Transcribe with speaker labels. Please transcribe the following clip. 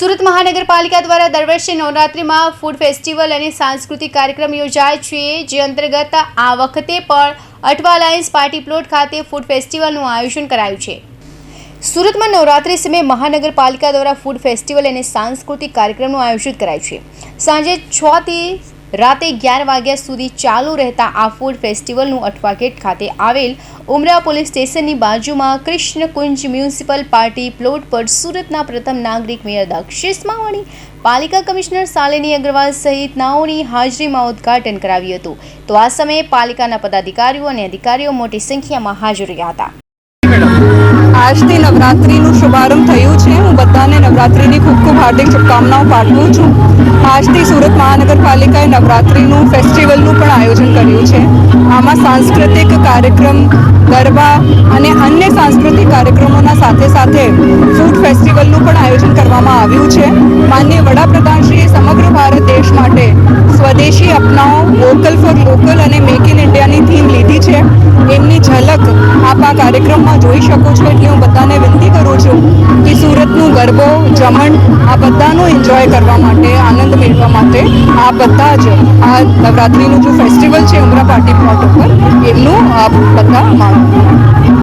Speaker 1: સુરત મહાનગરપાલિકા દ્વારા દર વર્ષે નવરાત્રિમાં ફૂડ ફેસ્ટિવલ અને સાંસ્કૃતિક કાર્યક્રમ યોજાય છે, જે અંતર્ગત આ વખતે પણ અઠવા લાયન્સ પાર્ટી પ્લોટ ખાતે ફૂડ ફેસ્ટિવલનું આયોજન કરાયું છે. સુરતમાં નવરાત્રિ સમયે મહાનગરપાલિકા દ્વારા ફૂડ ફેસ્ટિવલ અને સાંસ્કૃતિક કાર્યક્રમનું આયોજન કરાયું છે. સાંજે છ થી રાતે અગિયાર વાગ્યા સુધી ચાલુ રહેતા આ ફૂડ ફેસ્ટિવલનું અઠવાગેટ ખાતે આવેલ ઉમરા પોલીસ સ્ટેશનની બાજુમાં કૃષ્ણકુંજ મ્યુનિસિપલ પાર્ટી પ્લોટ પર સુરતના પ્રથમ નાગરિક મેયર દક્ષેશ માવાણી, પાલિકા કમિશનર શાલિની અગ્રવાલ સહિત નાઓની હાજરીમાં ઉદ્ઘાટન કરાવ્યું હતું. તો આ સમયે પાલિકાના પદાધિકારીઓ અને અધિકારીઓ મોટી સંખ્યામાં હાજર રહ્યા હતા.
Speaker 2: આજથી નવરાત્રિનું શુભારંભ થયું છે. હું બધાને નવરાત્રિની ખૂબ ખૂબ હાર્દિક શુભકામનાઓ પાઠવું છું. આજથી સુરત મહાનગરપાલિકાએ નવરાત્રિનું ફેસ્ટિવલનું પણ આયોજન કર્યું છે. આમાં સાંસ્કૃતિક કાર્યક્રમ, ગરબા અને અન્ય સાંસ્કૃતિક કાર્યક્રમોના સાથે સાથે ફૂડ ફેસ્ટિવલનું પણ આયોજન કરવામાં આવ્યું છે. માનનીય વડાપ્રધાનશ્રીએ સમગ્ર ભારત દેશ માટે સ્વદેશી અપનાવો, વોકલ ફોર લોકલ અને મેક ઇન ઇન્ડિયાની થીમ લીધી છે. એમની ઝલક આ કાર્યક્રમમાં જોઈ શકો છો એટલે હું બધાને વિનંતી કરું છું કે સુરતનું ગરબો, જમણ, આ બધાનું એન્જોય કરવા માટે, આનંદ મેળવવા માટે આ બધા જ આ નવરાત્રિનું જે ફેસ્ટિવલ છે ઉમરા પાર્ટી પ્લોટ ઉપર, એમનું આ બધા માણો